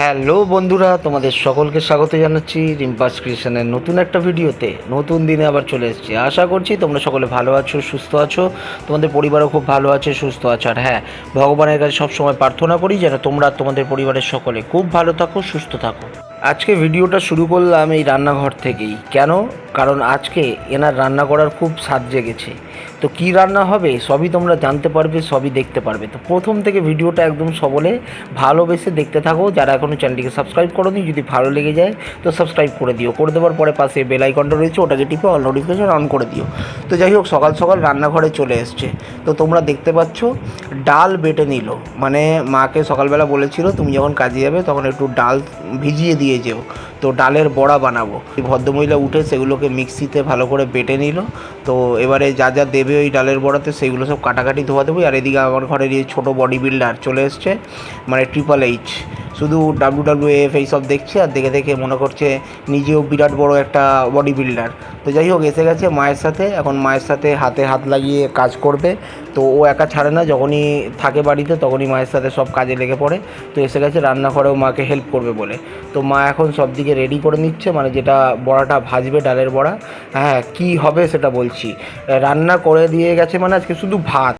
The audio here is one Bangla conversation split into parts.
হ্যালো বন্ধুরা, তোমাদের সকলকে স্বাগত জানাচ্ছি রিম্পাস ক্রিয়েশনের নতুন একটা ভিডিওতে। নতুন দিনে আবার চলে এসেছি। আশা করছি তোমরা সকলে ভালো আছো, সুস্থ আছো। তোমাদের পরিবারও খুব ভালো আছে, সুস্থ আছো। আর হ্যাঁ ভগবানের কাছে সবসময় প্রার্থনা করি যেন তোমরা তোমাদের পরিবারের সকলে খুব ভালো থাকো, সুস্থ থাকো। আজকে ভিডিওটা শুরু করলাম এই রান্নাঘর থেকেই। কেন? কারণ আজকে এনার রান্না করার খুব স্বাদ জেগেছে। তো কী রান্না হবে? সবই তোমরা জানতে পারবে, সবই দেখতে পারবে। তো প্রথম থেকে ভিডিওটা একদম সবলে ভালোবেসে দেখতে থাকো। যারা এখনও চ্যানেলটিকে সাবস্ক্রাইব করোনি, যদি ভালো লেগে যায়, তো সাবস্ক্রাইব করে দিও। করে দেওয়ার পরে পাশে বেল আইকনটা রয়েছে, ওটাকে টিপে অল নোটিফিকেশন অন করে দিও। তো যাই হোক, সকাল সকাল রান্নাঘরে চলে এসছে। তো তোমরা দেখতে পাচ্ছ, ডাল বেটে নিল। মানে মাকে সকালবেলা বলেছিল, তুমি যখন কাজে যাবে, তখন একটু ডাল ভিজিয়ে দিয়ে যেও। তো ডালের বড়া বানাবো। ভদ্রমহিলা উঠে সেগুলোকে মিক্সিতে ভালো করে বেটে নিল। তো এবারে যা যা দেবে ওই ডালের বড়াতে সেগুলো সব কাটাকাটি ধোয়া দেবো। আর এদিকে আমার ঘরের এই ছোটো বডি বিল্ডার চলে এসছে মানে ট্রিপল এইচ শুধু ডাব্লু ডাব্লু এফ এইসব দেখছে আর দেখে দেখে মনে করছে নিজেও বিরাট বড় একটা বডি বিল্ডার তো যাই হোক, এসে গেছে মায়ের সাথে। এখন মায়ের সাথে হাতে হাত লাগিয়ে কাজ করবে। তো ও একা ছাড়ে না, যখনই থাকে বাড়িতে তখনই মায়ের সাথে সব কাজে লেগে পড়ে। তো এসে গেছে রান্নাঘরেও মাকে হেল্প করবে বলে। তো মা এখন সব দিকে রেডি করে নিচ্ছে মানে যেটা বড়াটা ভাজবে, ডালের বড়া। হ্যাঁ কী হবে সেটা বলছি। রান্না করে দিয়ে গেছে মানে আজকে শুধু ভাত।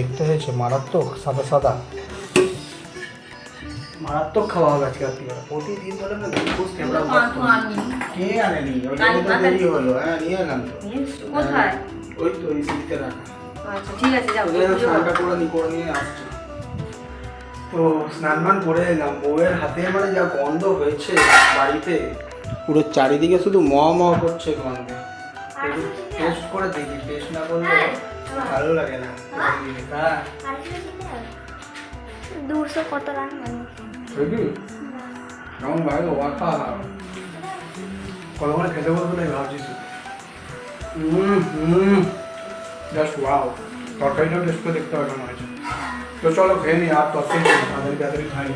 দেখতে হয়েছে মারাত্মক সাদা সাদা। মারাত্মক খাওয়া হবে আজকে রাত্রিবেলা। প্রতিদিন ধরে না ক্যামেরা কে আনেনি? ওই জন্য তো দেরি হলো। হ্যাঁ নিয়ে এলাম তো। কোথায়? ওই তো সিটিতে রাখা। আচ্ছা ঠিক আছে যাও স্নানটা করে। নি করে নিয়ে আসছে। তো স্নান মান করে এলাম। বউয়ের হাতে মানে যা গন্ধ হয়েছে বাড়িতে পুরো চারিদিকে শুধু ম ম করছে গন্ধে। টেস্ট করে দেখি টেস্ট না করলে ভালো লাগে না। দুশো কত রান কেমন ভাই ও খা কতক্ষণে খেতে বলব না ভাবছিস? হুম হুম জাস্ট ওয়াও তরকারিটাও টেস্ট করে দেখতে হবে কেমন হয়েছে তো চলো খেয়ে নি আর তরকারি খাই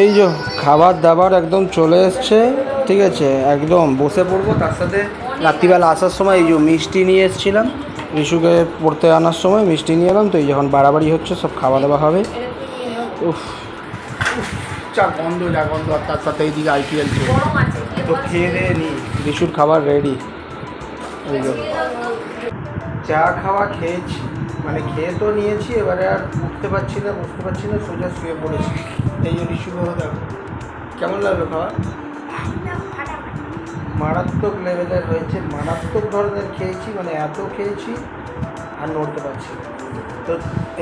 এই যে খাবার দাবার একদম চলে এসছে ঠিক আছে? একদম বসে পড়ব তার সাথে রাত্রিবেলা আসার সময় এই যে মিষ্টি নিয়ে এসেছিলাম। রিশুকে পড়তে আনার সময় মিষ্টি নিয়ে এলাম তো এই যখন বাড়াবাড়ি হচ্ছে সব খাওয়া দাওয়া হবে। উফ। উফ, যা গন্ধ যা গন্ধ আর তার সাথে এইদিকে আইপিএল চলছে। তো খেয়ে দিয়ে নি। রিশুর খাবার রেডি এই যে। চা খাওয়া খেয়েছি। মানে খেয়ে তো নিয়েছি এবারে আর উঠতে পারছি না বসতে পারছি না সোজা শুয়ে পড়েছি। এই যে রিশু বাবা দেখো কেমন লাগল খাওয়া? মারাত্মক লেভেলের হয়েছে মারাত্মক ধরনের খেয়েছি মানে এত খেয়েছি আর নড়তে পারছি তো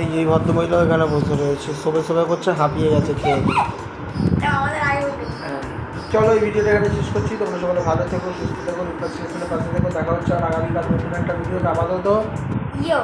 এই যে ভদ্রমহিলা এখানে বসে রয়েছে সবে সবে করছে হাঁপিয়ে গেছে খেয়ে। হ্যাঁ। চলো এই ভিডিওটা এখানে শেষ করছি। তোমরা সকলে ভালো থেকো সুস্থ থেকো রিপ্লাস পাশে থেকো। দেখা হচ্ছে আর আগামীকাল নতুন একটা ভিডিও আপাতত। ইয়ো।